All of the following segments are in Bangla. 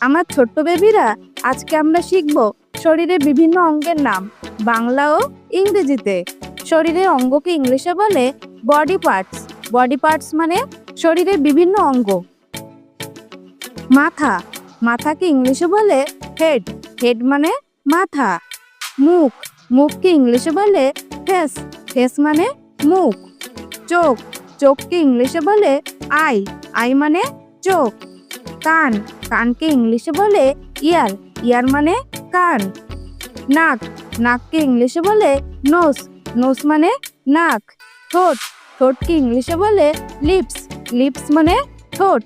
আমার ছোট্ট বেবিরা, আজকে আমরা শিখব শরীরের বিভিন্ন অঙ্গের নাম, বাংলা ও ইংরেজিতে। শরীরের অঙ্গকে ইংলিশে বলে বডি পার্টস বডি পার্টস মানে শরীরের বিভিন্ন অঙ্গ। মাথা। মাথাকে ইংলিশে বলে হেড হেড মানে মাথা। মুখ। মুখকে ইংলিশে বলে ফেস ফেস মানে মুখ। চোখ। চোখকে ইংলিশে বলে আই আই মানে চোখ। কান। কানকে ইংলিশে বলে ইয়ার। ইয়ার মানে কান। নাক। নাককে ইংলিশে বলে নোস। নোস মানে নাক। ঠোঁট। ঠোঁটকে ইংলিশে বলে লিপস। লিপস মানে ঠোঁট।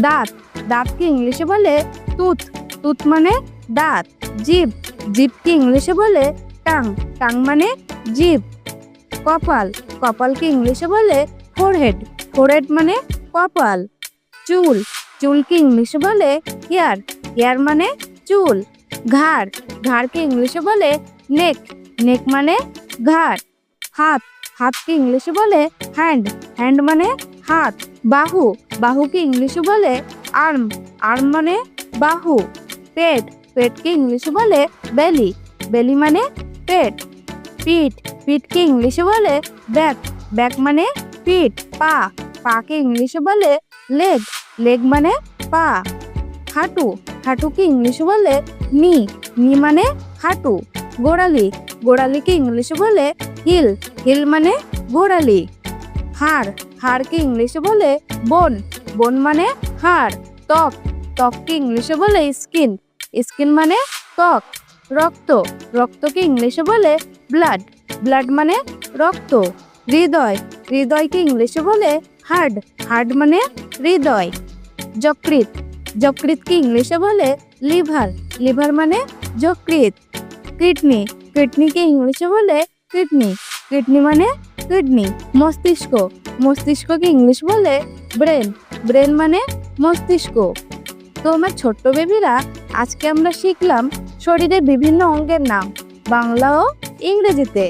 দাঁত। দাঁতকে ইংলিশে বলে টুথ। টুথ মানে দাঁত। জিভ। জিভকে ইংলিশে বলে টাং। টাং মানে জিভ। কপাল। কপালকে ইংলিশে বলে ফোরহেড। ফোরহেড মানে কপাল। চুল। চুলকে ইংলিশে বলে হেয়ার। হেয়ার মানে চুল। ঘাড়। ঘাড়কে ইংলিশে বলে নেক। নেক মানে ঘাড়। হাত। হাতকে ইংলিশে বলে হ্যান্ড। হ্যান্ড মানে হাত। বাহু। বাহুকে ইংলিশে বলে আর্ম। আর্ম মানে বাহু। পেট। পেটকে ইংলিশে বলে বেলি। বেলি মানে পেট। পিঠ। পিঠকে ইংলিশে বলে ব্যাক। ব্যাক মানে পিঠ। পা। পাকে ইংলিশে বলে লেগ লেগ মানে পা। হাঁটু, হাঁটুকে ইংলিশে বলে নি নি মানে হাঁটু। গোড়ালি, গোড়ালিকে ইংলিশে বলে হিল হিল মানে গোড়ালি। হাড়, হাড়কে ইংলিশে বলে বোন বোন মানে হাড়। ত্বক, ত্বককে ইংলিশে বলে স্কিন স্কিন মানে ত্বক। রক্ত, রক্তকে ইংলিশে বলে ব্লাড ব্লাড মানে রক্ত। হৃদয়, হৃদয়কে ইংলিশে বলে হার্ড হার্ড মানে হৃদয়। যকৃত যকৃতকে ইংলিশে বলে লিভার। লিভার মানে যকৃত কিডনি, কিডনিকে ইংলিশে বলে কিডনি। কিডনি মানে কিডনি, মস্তিষ্ক। মস্তিষ্ককে ইংলিশ বলে ব্রেন। ব্রেন মানে মস্তিষ্ক। তো আমার ছোট্ট বেবিরা, আজকে আমরা শিখলাম শরীরের বিভিন্ন অঙ্গের নাম, বাংলা ও ইংরেজিতে।